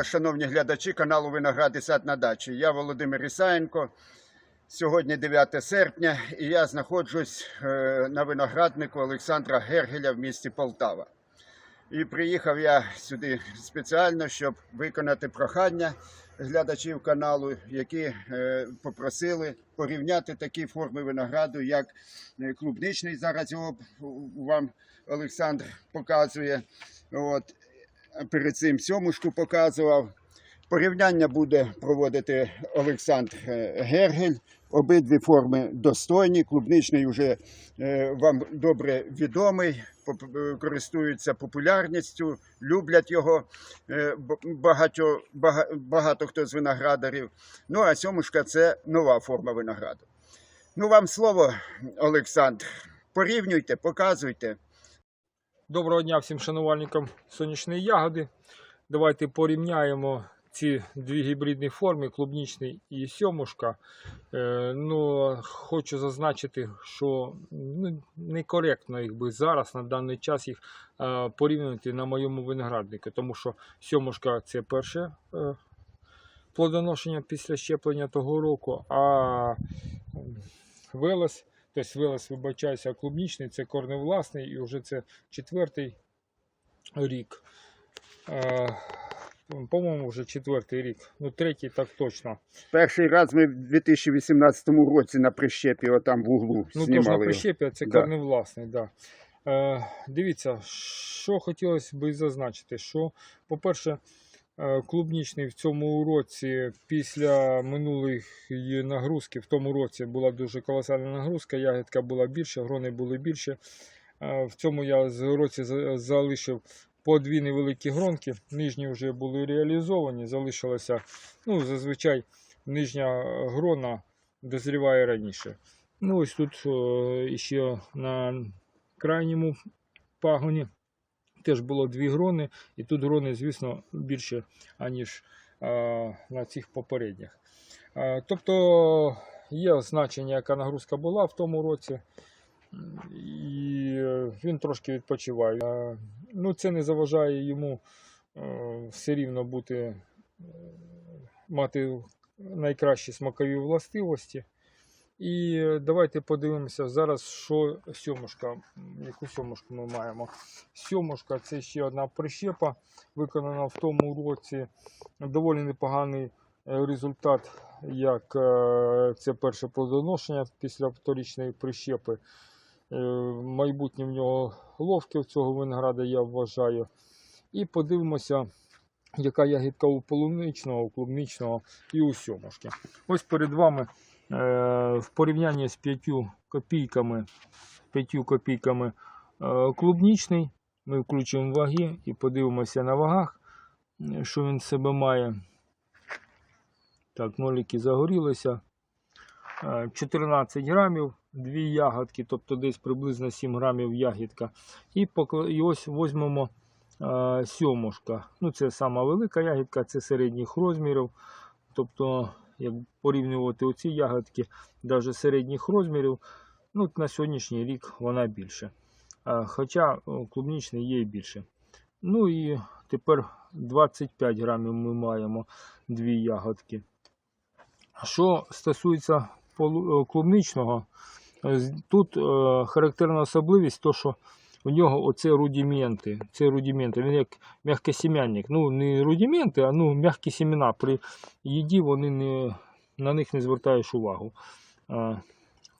Вас, шановні глядачі каналу Виноград і сад на дачі. Я Володимир Ісаєнко. Сьогодні 9 серпня, і я знаходжусь е, на винограднику Олександра Гергеля в місті Полтава. І приїхав я сюди спеціально, щоб виконати прохання глядачів каналу, які е, попросили порівняти такі форми винограду, як е, клубничний. Зараз його вам Олександр показує. От. Перед цим сьомушку показував. Порівняння буде проводити Олександр е, Гергель. Обидві форми достойні. Клубничний вже е, вам добре відомий, е, користуються популярністю, люблять його багато, багато хто з виноградарів. Ну а сьомушка це нова форма винограду. Ну, вам слово, Олександр. Порівнюйте, показуйте. Доброго дня всім шанувальникам сонячної ягоди. Давайте порівняємо ці дві гібридні форми, клубнічний і сьомушка. Е, ну, хочу зазначити, що ну, некоректно їх би зараз на даний час їх е, порівнювати на моєму винограднику, тому що сьомушка це перше е, плодоношення після щеплення того року, а Велес Тобто Велес, вибачаюся, клубнічний, це корневласний, і вже це четвертий рік. Е, По-моєму, вже четвертий рік. Ну, третій так точно. Перший раз ми в 2018 році на прищепі, отам в углу, Ну, на знімали. його. прищепі, це Да. корневласний, да. Е, дивіться, що хотілося б зазначити, що, по-перше, клубнічний в цьому році після минулої нагрузки, в тому році була дуже колосальна нагрузка, ягідка була більша, грони були більше. Е, В цьому я з році залишив по дві невеликі гронки. Нижні вже були реалізовані, залишилося, ну, зазвичай нижня грона дозріває раніше. Ну, ось тут е, ще на крайньому пагоні теж було дві грони, і тут грони, звісно, більше, аніж на цих попередніх. Тобто є значення, яка нагрузка була в тому році, і він трошки відпочиває. Ну, це не заважає йому все рівно бути, мати найкращі смакові властивості. І е, давайте подивимося зараз, що сьомушка, яку сьомушку ми маємо. Сьомушка це ще одна прищепа, виконана в тому році. Доволі непоганий е, результат, як е, це перше плодоношення після вторічної прищепи. Майбутнє в нього ловке в цього винограда, я вважаю. І подивимося, яка ягідка у полуничного, у клубничного і у сьомушки. Ось перед вами в порівнянні з 5 копійками, 5 копійками е, клубнічний. Ми включимо ваги і подивимося на вагах, е, що він себе має. Так, ноліки загорілися. Е, 14 грамів, дві ягодки, тобто десь приблизно 7 грамів ягідка. І, ось візьмемо е, сьомушка. Ну, це сама велика ягідка, це середніх розмірів. Тобто, як порівнювати оці ягодки, навіть середніх розмірів, ну, на сьогоднішній рік вона більше. Хоча клубнічний є і більше. Ну і тепер 25 грамів ми маємо дві ягодки. Що стосується е, клубничного, тут е, характерна особливість, то, що у нього оце рудименти. Це рудименти. Він як м'якосім'янник. Ну, не рудименти, а ну, м'які сімена. При їді вони не, на них не звертаєш увагу. А,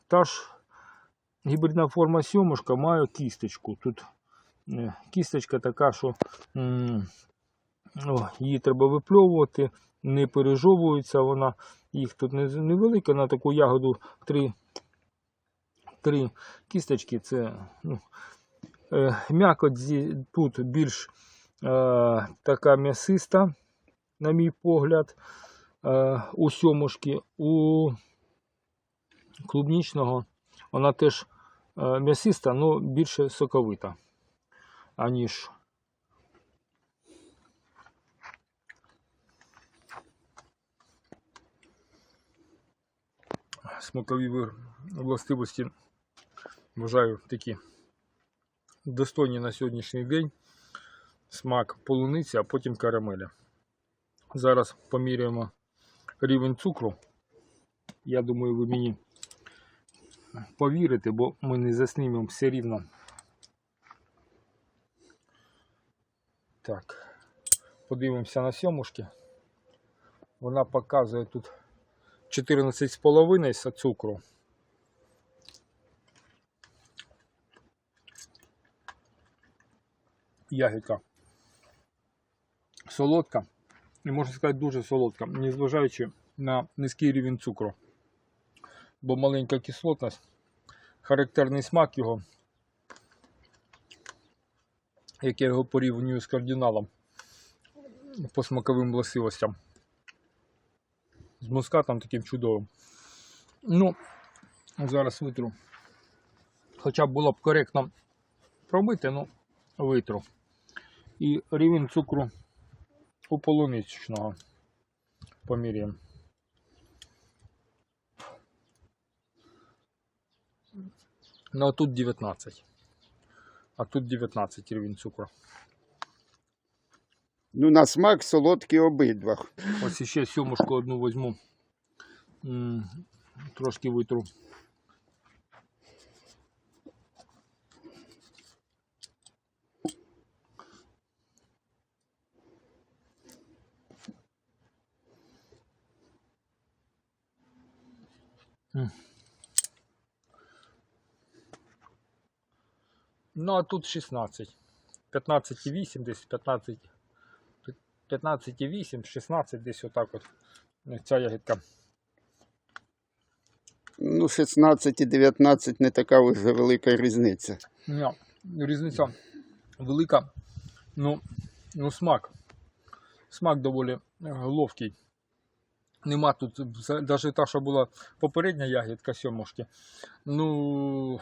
та ж гібридна форма сьомушка має кісточку. Тут е, кісточка така, що м, о, її треба випльовувати, не пережовується вона. Їх тут невелика, на таку ягоду три, три кісточки. Це ну, м'якоть зі- тут більш е, така м'ясиста, на мій погляд, е, у сьомушки, у клубнічного вона теж е, м'ясиста, але більше соковита, аніж. Смакові властивості вважаю такі достойні на сьогоднішній день. Смак полуниці, а потім карамеля. Зараз поміряємо рівень цукру. Я думаю, ви мені повірите, бо ми не заснімемо все рівно. Так, подивимося на сьомушки. Вона показує тут 14,5 цукру. Ягідка солодка. І можна сказати, дуже солодка, незважаючи на низький рівень цукру. Бо маленька кислотність, характерний смак його, як я його порівнюю з кардиналом по смаковим властивостям. З мускатом таким чудовим. Ну, зараз витру. Хоча було б коректно пробити, ну, витру. І рівень цукру у полуничного поміряємо. Ну а тут 19. А тут 19 рівень цукру. Ну, на смак солодкі обидва. Ось ще сьомушку одну візьму. Трошки витру. Ну, а тут 16. 15,8 десь 15. 15,8, 16 десь отак от. Ця ягідка. Ну, 16 і 19 не така вже велика різниця. Ні, різниця велика. Ну, ну смак. Смак доволі е, ловкий. Нема тут, навіть та, що була попередня ягідка сьомушки. Ну,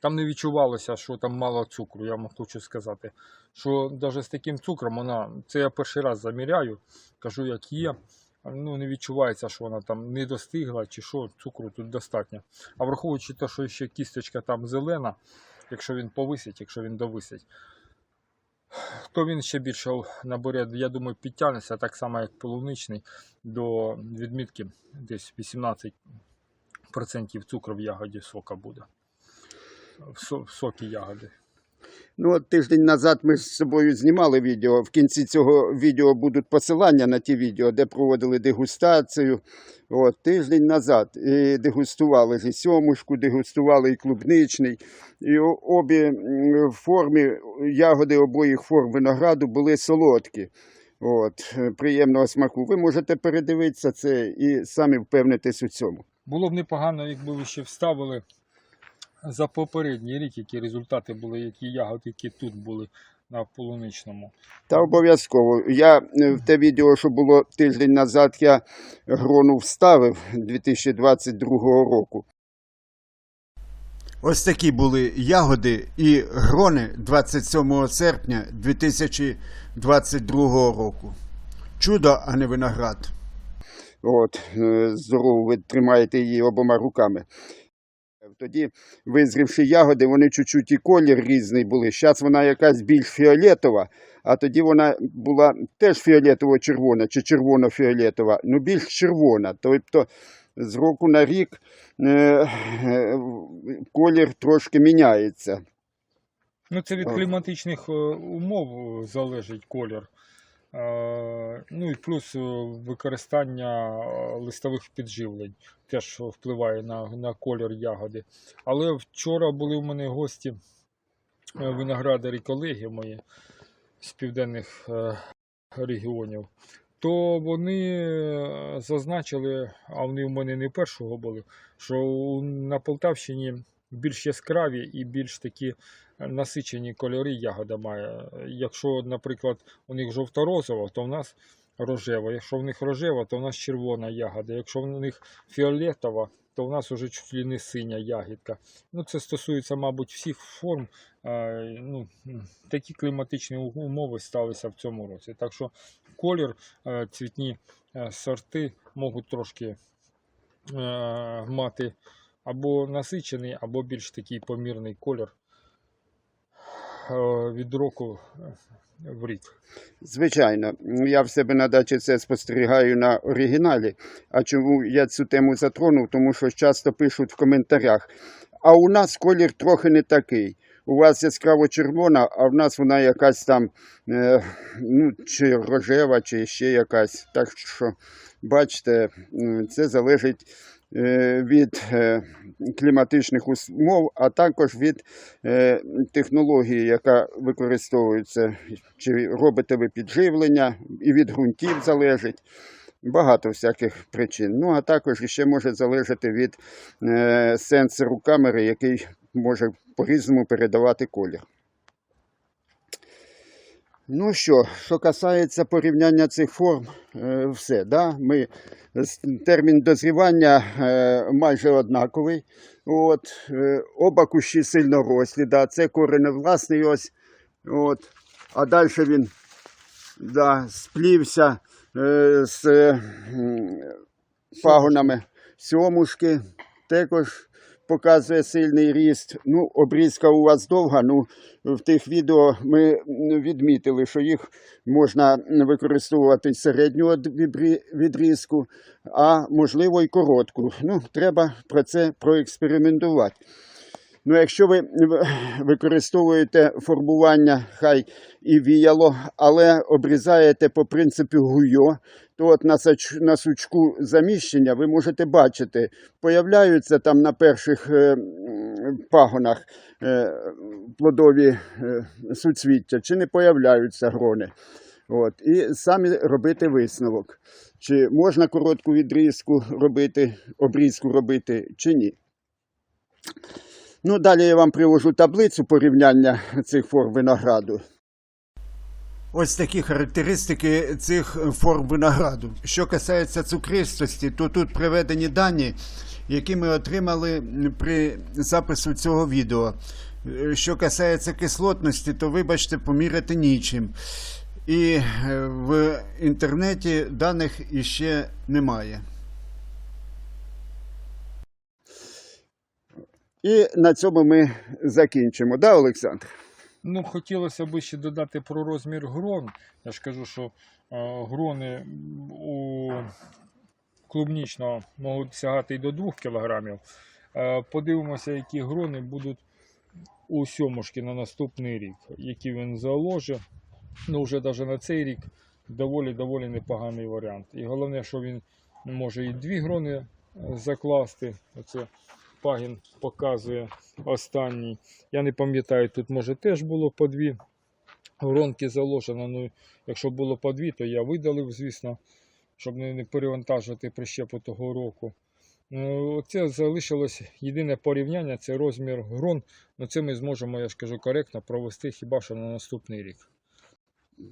там не відчувалося, що там мало цукру, я вам хочу сказати. Що навіть з таким цукром вона, це я перший раз заміряю, кажу, як є. Ну, не відчувається, що вона там не достигла чи що, цукру тут достатньо. А враховуючи те, що ще кісточка там зелена, якщо він повисить, якщо він довисить, то він ще більше набере, я думаю, підтягнеться так само, як полуничний, до відмітки десь 18% цукру в ягоді сока буде. В сокі ягоди. Ну, от тиждень назад ми з собою знімали відео. В кінці цього відео будуть посилання на ті відео, де проводили дегустацію. От, тиждень назад і дегустували і сьомушку, дегустували і клубничний. І обі форми, ягоди обоїх форм винограду були солодкі. От, е, приємного смаку. Ви можете передивитися це і самі впевнитись у цьому. Було б непогано, якби ви ще вставили за попередній рік, які результати були, які ягоди, які тут були на полуничному. Та обов'язково. Я е, в те відео, що було тиждень назад, я грону вставив 2022 року. Ось такі були ягоди і грони 27 серпня 2022 року. Чудо, а не виноград. От, е, здорово, ви тримаєте її обома руками. Тоді, визрівши ягоди, вони чуть-чуть і колір різний були. Зараз вона якась більш фіолетова, а тоді вона була теж фіолетово-червона чи червоно-фіолетова, ну більш червона. Тобто з року на рік е, е, колір трошки міняється. Ну, це від кліматичних е, умов е, залежить колір. Е, Ну і плюс е, використання е, листових підживлень теж впливає на, на колір ягоди. Але вчора були в мене гості виноградарі колеги мої з південних регіонів. То вони зазначили, а вони в мене не першого були, що на Полтавщині більш яскраві і більш такі насичені кольори ягода має. Якщо, наприклад, у них жовто-розова, то в нас рожева. Якщо в них рожева, то в нас червона ягода. Якщо в них фіолетова, то в нас уже чуть ли не синя ягідка. Ну, це стосується, мабуть, всіх форм. Е, Ну, такі кліматичні умови сталися в цьому році. Так що колір, е, цвітні е, сорти можуть трошки е, мати або насичений, або більш такий помірний колір. е, від року е, в рік. Звичайно, я в себе на дачі це спостерігаю на оригіналі. А чому я цю тему затронув? Тому що часто пишуть в коментарях. А у нас колір трохи не такий. У вас яскраво червона, а в нас вона якась там, е, ну, чи рожева, чи ще якась. Так що, бачите, це залежить від е, кліматичних умов, а також від е, технології, яка використовується, чи робите ви підживлення, і від ґрунтів залежить. Багато всяких причин. Ну, а також ще може залежати від е, сенсору камери, який може по-різному передавати колір. Ну що, що касається порівняння цих форм, е, все. Да? Ми, термін дозрівання е, майже однаковий. От, е, оба кущі сильно рослі, да? це кореневласний ось. От. А далі він да, сплівся е, з е, пагонами сьомушки, також показує сильний ріст. Ну, обрізка у вас довга. Ну, в тих відео ми відмітили, що їх можна використовувати відрі- відрізку, а можливо і коротку. Ну, треба про це проекспериментувати. Ну, якщо ви використовуєте фарбування, хай і віяло, але обрізаєте по принципі гуйо, то от на, на сучку заміщення ви можете бачити, появляються там на перших е, пагонах е, плодові е, суцвіття, чи не появляються грони. От, і самі робити висновок, чи можна коротку відрізку робити, обрізку робити, чи ні. Ну, далі я вам привожу таблицю порівняння цих форм винограду. Ось такі характеристики цих форм винограду. Що касається цукристості, то тут приведені дані, які ми отримали при запису цього відео. Е, Що касається кислотності, то вибачте, поміряти нічим. І е, в інтернеті даних іще немає. І на цьому ми закінчимо, да, Олександр? Ну, хотілося б ще додати про розмір грон. Я ж кажу, що е, грони у клубнічного можуть сягати і до 2 кг. Е, подивимося, які грони будуть у сьомушки на наступний рік, які він заложить. Ну, вже навіть на цей рік доволі доволі непоганий варіант. І головне, що він може і дві грони е, закласти. Оце пагін показує останній. Я не пам'ятаю, тут може теж було по дві гронки заложено. Ну, якщо було по дві, то я видалив, звісно, щоб не, перевантажувати прищепу того року. Ну, Це залишилось єдине порівняння це розмір грон. Ну, це ми зможемо, я ж кажу, коректно провести хіба що на наступний рік.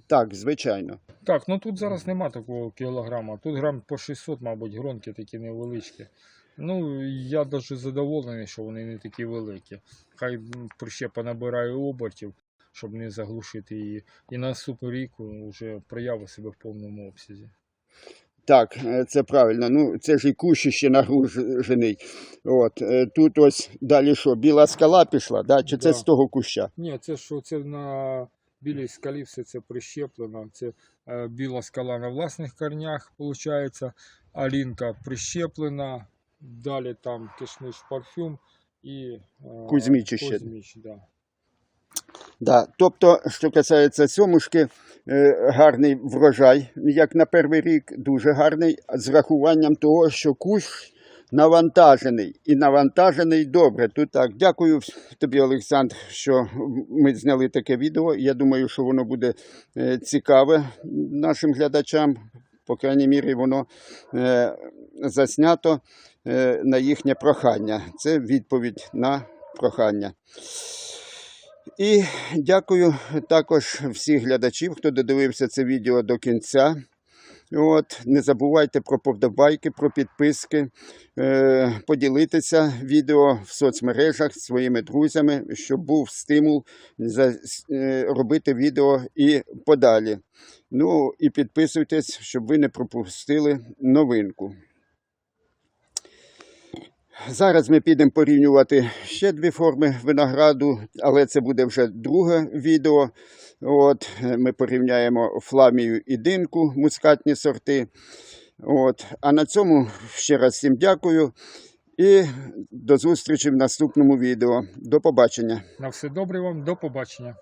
Так, звичайно. Так, ну тут зараз нема такого кілограма. Тут грам по 600, мабуть, гронки такі невеличкі. Ну, я навіть задоволений, що вони не такі великі. Хай прищепа набирає обертів, щоб не заглушити її. І на наступний рік вже прояви себе в повному обсязі. Так, е, це правильно. Ну, це ж і кущ ще нагружений. От, е, тут ось далі що, біла скала пішла, да? чи це Да. з того куща? Ні, це що це на білій скалі все це прищеплено. Це е, біла скала на власних корнях, виходить. Алінка прищеплена. Далі там кишмиш парфюм і е, Кузьміч ще. Кузьміч, да. Да. Тобто, що касається сьомушки, е, гарний врожай, як на перший рік, дуже гарний, з рахуванням того, що кущ навантажений. І навантажений добре. Тут так. Дякую тобі, Олександр, що ми зняли таке відео. Я думаю, що воно буде е, цікаве нашим глядачам. По крайній мірі, воно е, заснято на їхнє прохання. Це відповідь на прохання. І дякую також всіх глядачів, хто додивився це відео до кінця. От, не забувайте про подобайки, про підписки, е, поділитися відео в соцмережах зі своїми друзями, щоб був стимул за, е, робити відео і подалі. Ну і підписуйтесь, щоб ви не пропустили новинку. Зараз ми підемо порівнювати ще дві форми винограду, але це буде вже друге відео. От, ми порівняємо фламію і динку, мускатні сорти. От. А на цьому ще раз всім дякую і до зустрічі в наступному відео. До побачення. На все добре вам, до побачення.